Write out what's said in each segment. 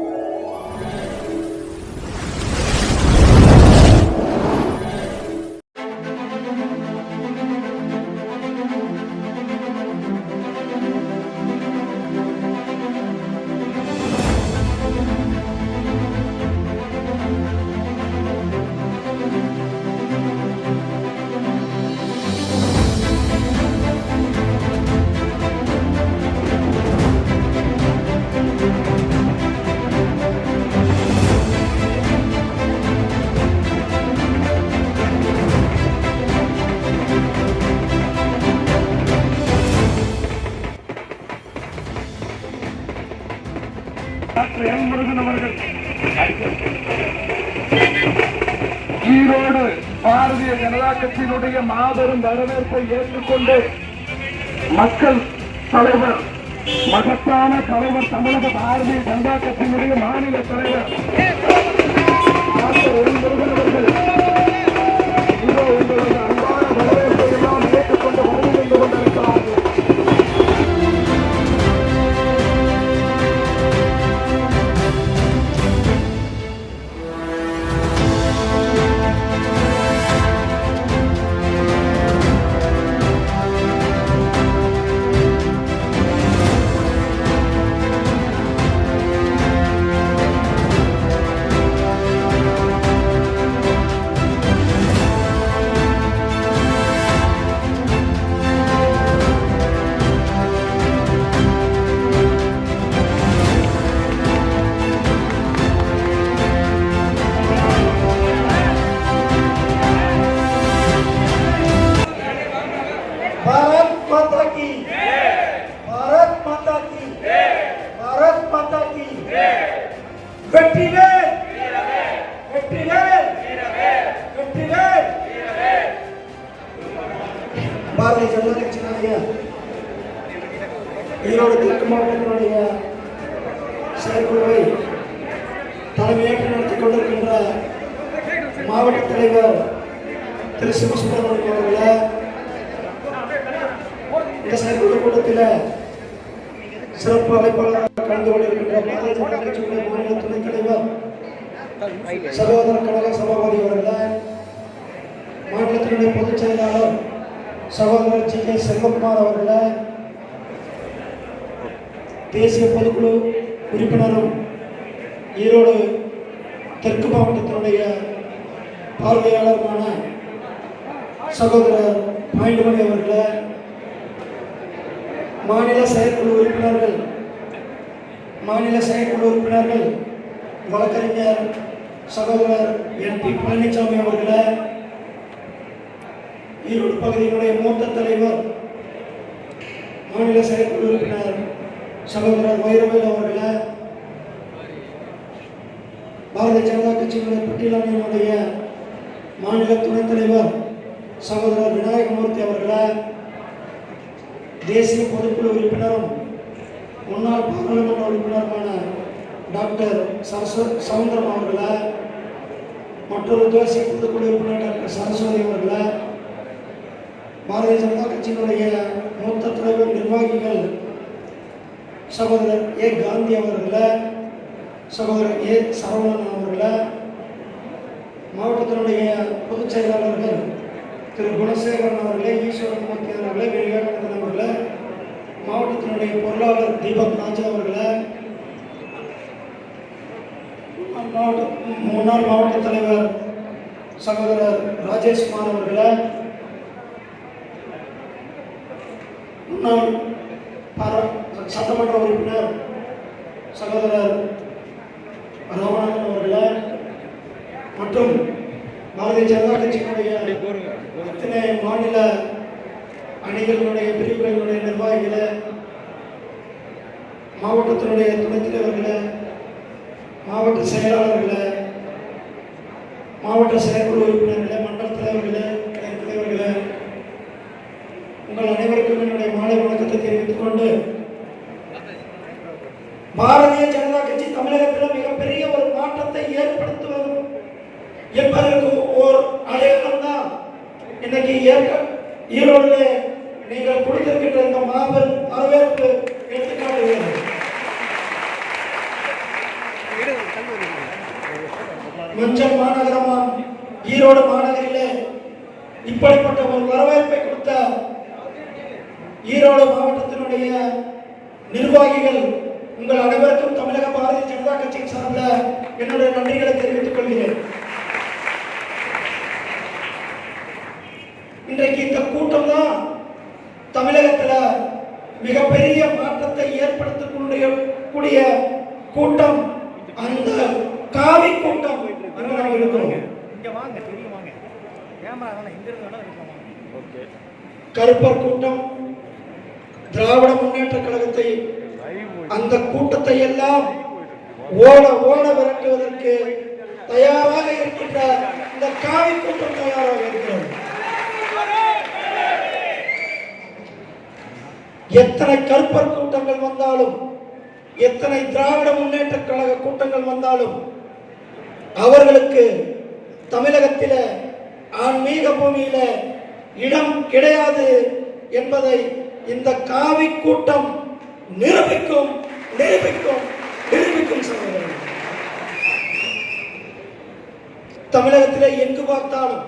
ああ。ஈரோடு பாரதிய ஜனதா கட்சியினுடைய மாபெரும் வரவேற்பை ஏற்றுக்கொண்டு மக்கள் தலைவர் மகத்தான தலைவர் தமிழக பாரதிய ஜனதா கட்சியினுடைய மாநில தலைவர் பாரதிய ஜனதா கட்சியினுடைய ஈரோடு கிழக்கு மாவட்டத்தினுடைய செயற்குழுவை தலைமையேற்று நடத்தி கொண்டிருக்கின்ற மாவட்ட தலைவர் திரு சிவசுப்ரமணியம் அவர்களை இந்த செயற்குழு கூட்டத்தில் சிறப்பு அழைப்பாளராக கலந்து கொண்டிருக்கின்ற பாரதிய ஜனதா கட்சியுடைய மாநில துணைத் தலைவர் சகோதர கழக சபாபதி அவர்கள மாநிலத்தினுடைய பொதுச் செயலாளர் சகோதரர் ஜி கே செல்வகுமார் அவர்கள தேசிய பொதுக்குழு உறுப்பினரும் ஈரோடு தெற்கு மாவட்டத்தினுடைய பார்வையாளருமான சகோதரர் பாயிண்டுமணி அவர்கள மாநில செயற்குழு உறுப்பினர்கள் மாநில செயற்குழு உறுப்பினர்கள் வழக்கறிஞர் சகோதரர் என் பி பழனிசாமி அவர்களை ஈரோடு பகுதியினுடைய மூத்த தலைவர் மாநில செயற்குழு உறுப்பினர் சகோதரர் வைரவேல் அவர்கள பாரதிய ஜனதா கட்சியினுடைய பட்டியலணியினுடைய மாநில துணைத் தலைவர் சகோதரர் விநாயகமூர்த்தி அவர்கள தேசிய பொதுக்குழு உறுப்பினரும் முன்னாள் பாராளுமன்ற உறுப்பினருமான டாக்டர் சரஸ்வத் சவுந்தரம் அவர்களை மற்றொரு தேசிய பொதுக்குழு உறுப்பினர் டாக்டர் சரஸ்வதி அவர்களை பாரதிய ஜனதா கட்சியினுடைய மூத்த தலைவர் நிர்வாகிகள் சகோதரர் ஏ. காந்தி அவர்களை சகோதரர் ஏ. சரவணன் அவர்களை மாவட்டத்தினுடைய பொதுச் செயலாளர்கள் திரு. குணசேகரன் அவர்களே ஈஸ்வரன் மூர்த்தி அவர்களே விவேகானந்தன் அவர்களே மாவட்டத்தினுடைய பொருளாளர் தீபக் ராஜா அவர்களே முன்னாள் மாவட்ட முன்னாள் மாவட்ட தலைவர் சகோதரர் ராஜேஷ்குமார் அவர்களை முன்னாள் சட்டமன்ற உறுப்பினர் சகோதரர் ராமநாதன் அவர்களே மற்றும் பாரதிய ஜனதா கட்சியினுடைய அத்தனை மாநில அணிகளினுடைய பிரிவுகளினுடைய நிர்வாகிகளை மாவட்டத்தினுடைய துணைத் தலைவர்களை மாவட்ட செயலாளர்களை மாவட்ட செயற்குழு உறுப்பினர்களை மண்டல தலைவர்களை உங்கள் அனைவருக்கும் என்னுடைய மாலை வணக்கத்தை கொண்டு பாரதிய ஜனதா கட்சி தமிழகத்தில் மிகப்பெரிய ஒரு மாற்றத்தை ஏற்படுத்துவது என்பதற்கு ஓர் அடையாளம் தான் இன்னைக்கு ஏற்க ஈரோடு நீங்கள் கொடுத்திருக்கின்ற இந்த மாபெரும் வரவேற்பு எடுத்துக்காட்டுகிறது மஞ்சள் மாநகரமாம். ஈரோடு மாநகரிலே இப்படிப்பட்ட ஒரு வரவேற்பை கொடுத்த ஈரோடு மாவட்ட மாவட்டத்தினுடைய நிர்வாகிகள் உங்கள் அனைவருக்கும் தமிழக பாரதிய ஜனதா கட்சியின் சார்பில் என்னுடைய நன்றிகளை தெரிவித்துக் கொள்கிறேன். இன்றைக்கு இந்த கூட்டம் தான் தமிழகத்துல மிகப்பெரிய மாற்றத்தை ஏற்படுத்தக்கூடிய கூடிய கூட்டம். அந்த காவி கூட்டம். கருப்பர் கூட்டம். திராவிட முன்னேற்ற கழகத்தை அந்த கூட்டத்தை எல்லாம் ஓட ஓட விரட்டுவதற்கு தயாராக இருக்கின்ற இந்த காவி கூட்டம் தயாராக இருக்கிறது. எத்தனை கருப்பர் கூட்டங்கள் வந்தாலும் எத்தனை திராவிட முன்னேற்ற கழக கூட்டங்கள் வந்தாலும் அவர்களுக்கு தமிழகத்தில ஆன்மீக பூமியில இடம் கிடையாது என்பதை இந்த காவி கூட்டம் நிரூபிக்கும் நிரூபிக்கும் நிரூபிக்கும் சகோதரர்கள் தமிழகத்திலே எங்கு பார்த்தாலும்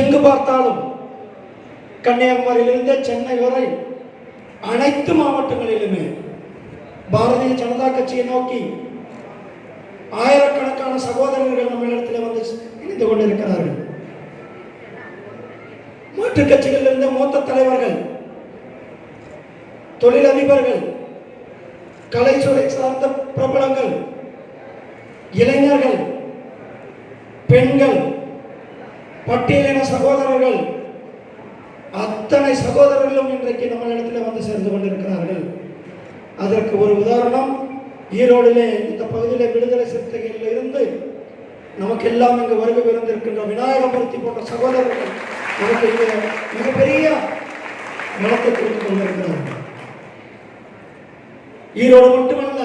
எங்கு பார்த்தாலும் கன்னியாகுமரியிலிருந்து சென்னை வரை அனைத்து மாவட்டங்களிலுமே பாரதிய ஜனதா கட்சியை நோக்கி ஆயிரக்கணக்கான சகோதரர்கள் நம்மளிடத்தில் வந்து இணைந்து கொண்டிருக்கிறார்கள். மாற்றுக் கட்சிகளில் இருந்த மூத்த தலைவர்கள் தொழிலதிபர்கள் கலைச்சுறை சார்ந்த பிரபலங்கள் இளைஞர்கள் பெண்கள் பட்டியலின சகோதரர்கள் அத்தனை சகோதரர்களும் இன்றைக்கு நம்மளிடத்தில் வந்து சேர்ந்து கொண்டிருக்கிறார்கள். அதற்கு ஒரு உதாரணம் ஈரோடிலே இந்த பகுதியிலே விடுதலை சிறுத்தைகளில் இருந்து நமக்கு எல்லாம் இங்கு வருகை பிறந்திருக்கின்ற விநாயகமூர்த்தி போன்ற சகோதரர்கள் நமக்கு இங்கே மிகப்பெரிய நடத்தை கொண்டிருக்கிறார் கொண்டிருக்கிறார்கள் ஈரோடு மட்டுமல்ல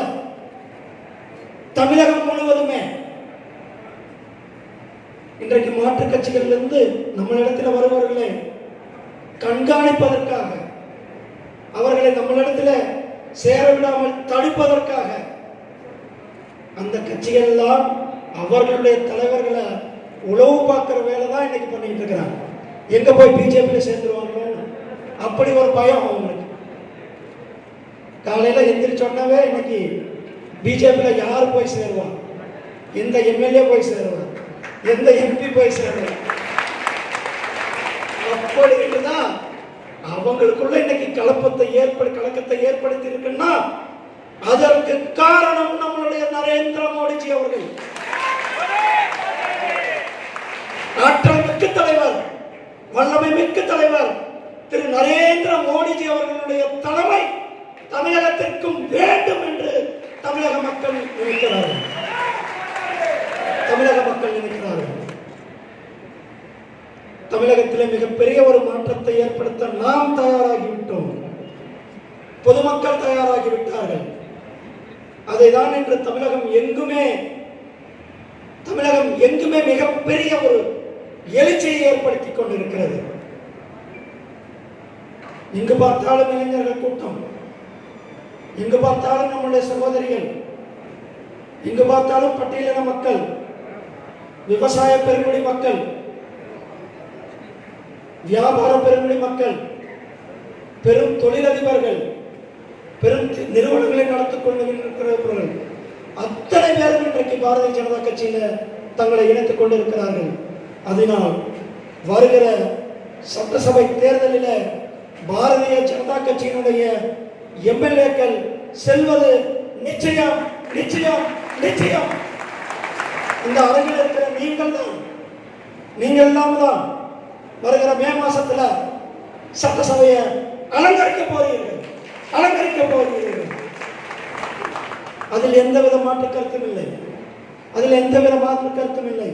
தமிழகம் முழுவதுமே இன்றைக்கு மாற்றுக் கட்சிகளிலிருந்து நம்மளிடத்தில் வருபவர்களை கண்காணிப்பதற்காக அவர்களை நம்மளிடத்தில் சேர விடாமல் தடுப்பதற்காக அந்த கட்சிகள் எல்லாம் அவர்களுடைய தலைவர்களை உளவு பார்க்கிற வேலை தான் இன்னைக்கு பண்ணிட்டு இருக்கிறாங்க. எங்க போய் பிஜேபியில் சேர்ந்துருவாங்களோ அப்படி ஒரு பயம் அவங்களுக்கு. காலையில எந்திரிச்சோன்னாவே இன்னைக்கு பிஜேபியில் யார் போய் சேருவா? எந்த எம்எல்ஏ போய் சேருவா? எந்த எம்பி போய் சேருவா? அப்படி தான் அவங்களுக்குள்ள இன்னைக்கு கலப்பத்தை ஏற்படு கலக்கத்தை ஏற்படுத்தி இருக்குன்னா அதற்கு காரணம் நம்மளுடைய நரேந்திர மோடிஜி அவர்கள் ஆற்றல் மிக்க தலைவர் வல்லமை தலைவர் திரு நரேந்திர மோடிஜி அவர்களுடைய தலைமை தமிழகத்திற்கும் வேண்டும் என்று தமிழக மக்கள் நினைக்கிறார்கள். தமிழக மக்கள் நினைக்கிறார்கள். தமிழகத்தில் மிகப்பெரிய ஒரு மாற்றத்தை ஏற்படுத்த நாம் தயாராகிவிட்டோம். பொதுமக்கள் தயாராகிவிட்டார்கள். அதைதான் இன்று தமிழகம் எங்குமே தமிழகம் எங்குமே மிகப்பெரிய ஒரு எழுச்சியை ஏற்படுத்திக் கொண்டிருக்கிறது. எங்கு பார்த்தாலும் இளைஞர்கள் கூட்டம். எங்கு பார்த்தாலும் நம்முடைய சகோதரிகள். எங்கு பார்த்தாலும் பட்டியலின மக்கள். விவசாய பெருங்குடி மக்கள். வியாபார பெருங்குடி மக்கள். பெரும் தொழிலதிபர்கள். பெரும் நிறுவனங்களை நடத்திக் கொண்டிருக்கிறவர்கள் அத்தனை பேரும் இன்றைக்கு பாரதிய ஜனதா கட்சியில தங்களை இணைத்துக் கொண்டிருக்கிறார்கள். அதனால் வருகிற சட்டசபை தேர்தலில் பாரதிய ஜனதா கட்சியினுடைய எம்எல்ஏக்கள் செல்வது நிச்சயம் நிச்சயம் நிச்சயம். இந்த அரங்கில் இருக்கிற நீங்கள் தான் நீங்கள் தான் வருகிற மே மாசத்துல சட்டசபையை அலங்கரிக்க போகிறீர்கள் அலங்கரிக்க போகிறீர்கள். அதில் எந்த வித மாற்று கருத்தும் இல்லை. அதில் எந்த வித மாற்று கருத்தும் இல்லை.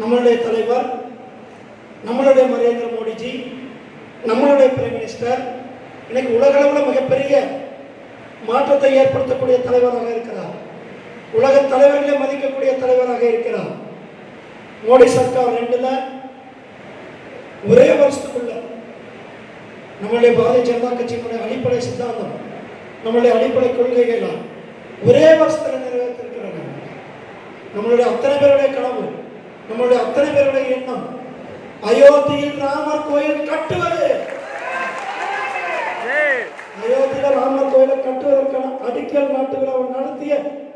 நம்மளுடைய தலைவர் நம்மளுடைய நரேந்திர மோடிஜி நம்மளுடைய பிரைம் மினிஸ்டர் இன்னைக்கு உலகளவில் மிகப்பெரிய மாற்றத்தை ஏற்படுத்தக்கூடிய தலைவராக இருக்கிறார். உலக தலைவர்களை மதிக்கக்கூடிய தலைவராக இருக்கிறார். மோடி சர்க்கார் ரெண்டுல ஒரே வருஷத்துக்குள்ள நம்மளுடைய பாரதிய ஜனதா கட்சியினுடைய அடிப்படை சித்தாந்தம் நம்மளுடைய அடிப்படை கொள்கைகள் ஒரே வருஷத்தில் நிறைவேற்றிருக்கிறாங்க. நம்மளுடைய அத்தனை பேருடைய கனவு நம்மளுடைய அத்தனை பேருடைய எண்ணம் அயோத்தியில் ராமர் கோயில் கட்டுவது. அயோத்தியில ராமர் கோயிலை கட்டுவதற்கான அடிக்கல் நாட்டுகளை அவர் நடத்திய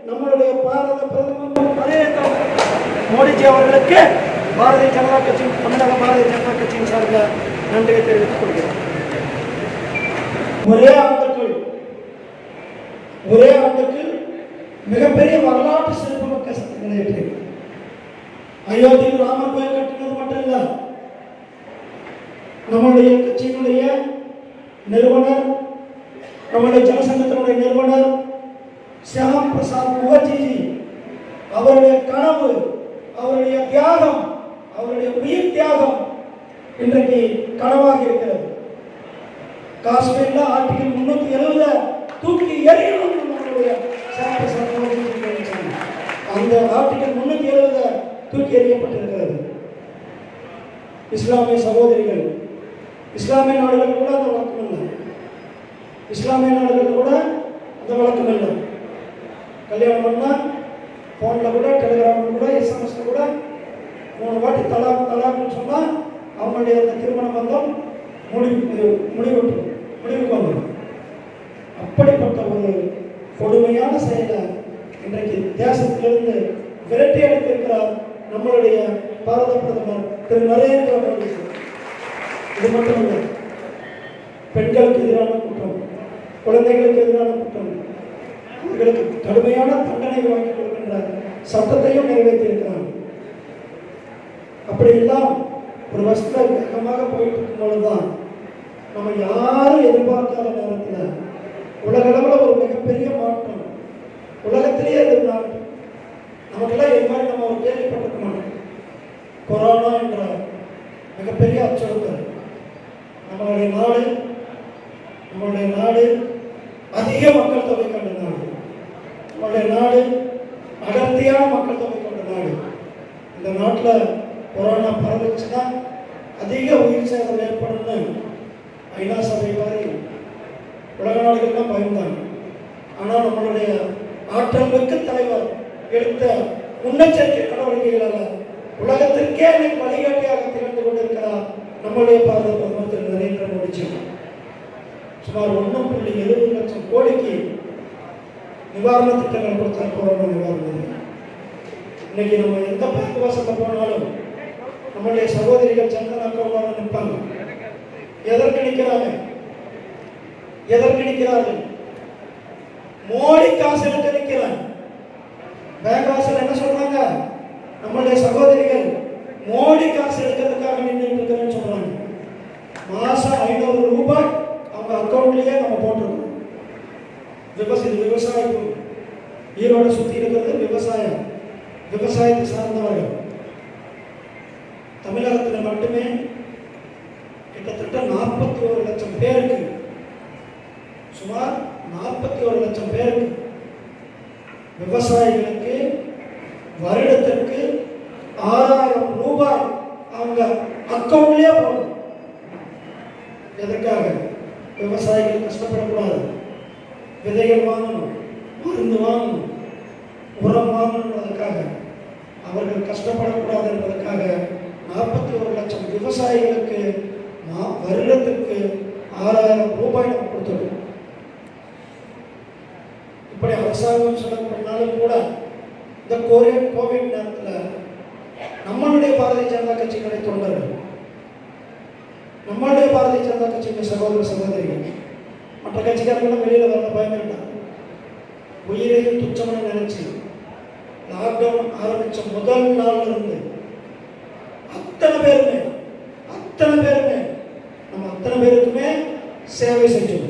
நம்மளுடைய பாரத பிரதமர் நரேந்திர மோடிஜி அவர்களுக்கு பாரதிய ஜனதா கட்சியின் தமிழக பாரதிய ஜனதா கட்சியின் சார்பில் நன்றியை தெரிவித்துக் கொள்கிறேன். ஒரே ஆண்டுக்குள் ஒரே ஆண்டுக்கு மிகப்பெரிய வரலாற்று சிறப்புமிக்க சட்டங்களை இயற்றி அயோத்தியில் ராமர் கோயில் கட்டினது மட்டும் இல்ல நம்முடைய கட்சியினுடைய நிறுவனர் நம்முடைய ஜனசங்கத்தினுடைய நிறுவனர் சியாம் பிரசாத் முகர்ஜிஜி அவருடைய கனவு அவருடைய தியாகம் அவருடைய உயிர் தியாகம் இன்றைக்கு கனவாக இருக்கிறது. காஷ்மீர்ல ஆர்டிகல் முன்னூத்தி எழுபத தூக்கி எறியணும் நம்மளுடைய சியாம் பிரசாத் அந்த ஆர்டிகல் முன்னூத்தி எழுபத தூக்கி எறியப்பட்டிருக்கிறது. இஸ்லாமிய சகோதரிகள் இஸ்லாமிய நாடுகள் கூட அந்த வழக்கம் இல்லை. இஸ்லாமிய நாடுகள் கூட அந்த வழக்கம் இல்லை. கல்யாணம் பண்ணால் ஃபோனில் கூட டெலிகிராமில் கூட எஸ்எம்எஸில் கூட மூணு வாட்டி தலாக் தலாக்னு சொன்னால் அவங்களுடைய அந்த திருமண பந்தம் முடிவு முடிவு முடிவுக்கு வந்துடும் அப்படிப்பட்ட ஒரு கொடுமையான செயலை இன்றைக்கு தேசத்திலிருந்து விரட்டி அடித்திருக்கிறார் நம்மளுடைய பாரத பிரதமர் திரு நரேந்திர மோடி இது மட்டுமல்ல பெண்களுக்கு எதிரான குற்றம் குழந்தைகளுக்கு எதிரான குற்றம் அவர்களுக்கு கடுமையான தண்டனை வாங்கி கொடுக்கின்ற சட்டத்தையும் நிறைவேற்றியிருக்கிறார். அப்படியெல்லாம் ஒரு வருஷத்துல வேகமாக போயிட்டு இருக்கும்பொழுதுதான் நம்ம யாரும் எதிர்பார்க்காத நேரத்தில் உலகளவில் ஒரு மிகப்பெரிய மாற்றம் உலகத்திலேயே இருந்தால் நமக்கெல்லாம் இது மாதிரி நம்ம ஒரு கேள்விப்பட்டிருக்க மாட்டோம். கொரோனா என்ற மிகப்பெரிய அச்சுறுத்தல். நம்மளுடைய நாடு நம்மளுடைய நாடு அதிக மக்கள் தொகை கொண்ட நாடு. நம்மளுடைய நாடு அடர்த்தியான மக்கள் தொகை கொண்ட நாடு. இந்த நாட்டில் கொரோனா பரவுச்சுன்னா அதிக உயிர் சேதம் ஏற்படும்னு ஐநா சபை மாதிரி உலக நாடுகள்லாம் பயந்தாங்க. ஆனால் நம்மளுடைய ஆற்றல் மிக்க தலைவர் எடுத்த முன்னெச்சரிக்கை நடவடிக்கைகளால் உலகத்திற்கே இன்னைக்கு வழிகாட்டியாக திகழ்ந்து கொண்டிருக்கிறார் நம்முடைய பாரத பிரதமர் திரு. நரேந்திர மோடிஜி. சுமார் ஒன்று புள்ளி எழுபது லட்சம் கோடிக்கு நிவாரண திட்டங்கள் கொடுத்தார் கொரோனா நிவாரணம். இன்னைக்கு நம்ம எந்த பேங்க் வாசல்ல போனாலும் நம்மளுடைய சகோதரிகள் சந்தன அக்கௌண்ட் நிற்பாங்க. எதற்கு நிற்கிறாங்க? எதற்கு நிற்கிறார்கள்? மோடி காசு எடுக்க நிற்கிறான் பேங்க் என்ன சொல்றாங்க? நம்மளுடைய சகோதரிகள் மோடி காசு எடுக்கிறதுக்காக நின்று இருக்கிறேன்னு சொல்றாங்க. மாசம் ஐநூறு ரூபாய் அவங்க அக்கௌண்ட்லயே நம்ம போட்டிருக்கோம். விவசாய விவசாயம் ஈரோட சுத்தி இருக்கிறது விவசாயம். விவசாயத்தை சார்ந்தவர்கள். தமிழகத்தில் மட்டுமே கிட்டத்தட்ட நாற்பத்தி ஒரு லட்சம் பேருக்கு சுமார் நாற்பத்தி ஒரு லட்சம் பேருக்கு விவசாயிகளுக்கு வருடத்திற்கு ஆறாயிரம் ரூபாய் அவங்க அக்கௌண்ட்லயே போடும் எதற்காக விவசாயிகள் கஷ்டப்படக்கூடாது விதைகள் வாங்கணும் மருந்து வாங்கணும் உரம் வாங்கணுன்றதுக்காக அவர்கள் கஷ்டப்படக்கூடாது என்பதற்காக நாற்பத்தி ஒரு லட்சம் விவசாயிகளுக்கு மா- வருடத்திற்கு ஆறாயிரம் ரூபாய் நம்ம கொடுத்துருக்கோம் இப்படி அரசாங்கம் சொல்லப்பட்டாலும் கூட இந்த கோரியன் கோவிட் நேரத்தில் நம்மளுடைய பாரதிய ஜனதா கட்சியினுடைய தொண்டர்கள் நம்மளுடைய பாரதிய ஜனதா கட்சியினுடைய சகோதர சகோதரிகள் மற்ற கட்சிக்காரங்களும் வெளியில் வர பயந்துட்டாங்க உயிரையும் துச்சம்னு நினைச்சு லாக்டவுன் ஆரம்பிச்ச முதல் நாள்ல இருந்து அத்தனை பேருமே அத்தனை பேருமே அத்தனை பேருக்குமே சேவை செஞ்சோம்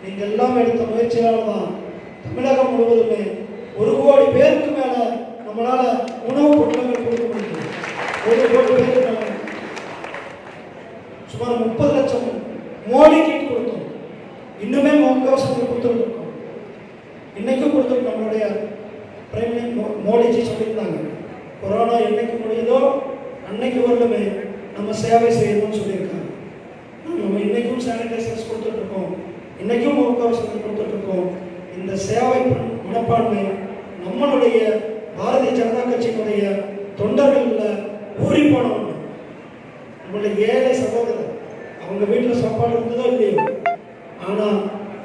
நீங்க எல்லாம் எடுத்த முயற்சியால தான் தமிழகம் முழுவதுமே ஒரு கோடி பேருக்கு மேல நம்மளால உணவு பொருட்கள் கொடுக்க முடியும் ஒரு கோடி பேருக்கு சுமார் முப்பது லட்சம் மோடி கிட் கொடுத்தோம் இன்னுமே முகக்கவசங்கள் கொடுத்துருக்கோம் இன்னைக்கும் கொடுத்துருக்கோம் நம்மளுடைய பிரைம் மினிஸ்டர் மோ- மோடிஜி சொல்லியிருந்தாங்க கொரோனா என்னைக்கு முடியுதோ அன்னைக்கு வரலுமே நம்ம சேவை செய்யணும்னு சொல்லியிருக்காங்க நம்ம இன்னைக்கும் சானிடைசர் இன்னைக்கும் கொடுத்துட்ருக்கோம் இந்த சேவை மனப்பான்மை நம்மளுடைய பாரதிய ஜனதா கட்சியினுடைய தொண்டர்களில் ஊறி போனவங்க நம்மளுடைய ஏழை சகோதரர் அவங்க வீட்டில் சாப்பாடு இருந்ததோ இல்லையோ. ஆனால்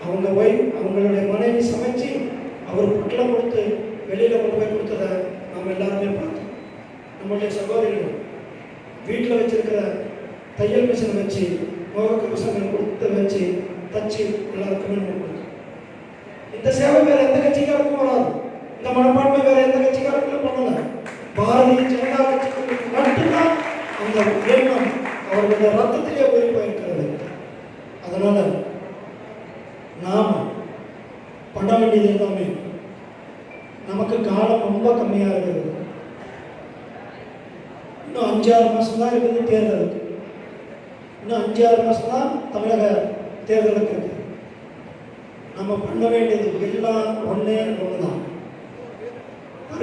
அவங்க போய் அவங்களுடைய மனைவி சமைச்சு அவர் புட்டில் கொடுத்து வெளியில் கொண்டு போய் கொடுத்ததை நம்ம எல்லாருமே பார்த்தோம். நம்மளுடைய சகோதரிகள் வீட்டில் வச்சிருக்கிற தையல் மிஷினை வச்சு முகக்கவசங்கள் கொடுத்து வச்சு தச்சு எல்லாருக்குமே இந்த சேவை வேற எந்த கட்சிக்காருக்கும் வராது இந்த மனப்பான்மை வேற எந்த கட்சிக்காருக்கும் பண்ணல பாரதிய ஜனதா கட்சிக்கு மட்டும்தான் அந்த எண்ணம் அவர்களுடைய ரத்தத்திலே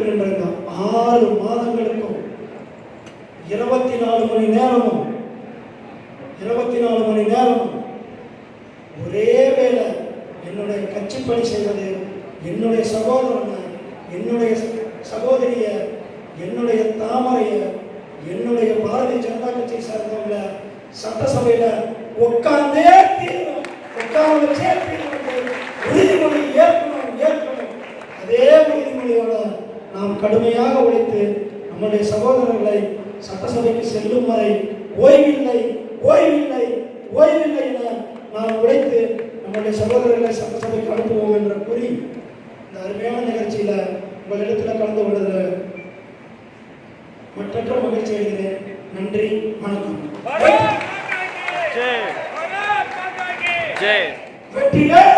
வருகின்ற இந்த ஆறு மாதங்களுக்கும் இருபத்தி நாலு மணி நேரமும் இருபத்தி நாலு மணி நேரமும் ஒரே வேளை என்னுடைய கட்சி பணி செய்வது என்னுடைய சகோதரனை என்னுடைய சகோதரிய என்னுடைய தாமரைய என்னுடைய பாரதிய ஜனதா கட்சியை சார்ந்தவங்கள சட்டசபையில உட்கார்ந்தே தீர்வு உட்கார்ந்து சேர்த்து நாம் கடுமையாக உழைத்து நம்முடைய சகோதரர்களை சட்டசபைக்கு செல்லும் வரை ஓய்வில்லை ஓய்வில்லை ஓய்வில்லை என நாம் உழைத்து நம்முடைய சகோதரர்களை சட்டசபைக்கு அனுப்புவோம் என்று கூறி இந்த அருமையான நிகழ்ச்சியில உங்களிடத்தில் கலந்து கொள்வதில் மற்றற்ற மகிழ்ச்சி அடைகிறேன். நன்றி வணக்கம். வெற்றிவேல்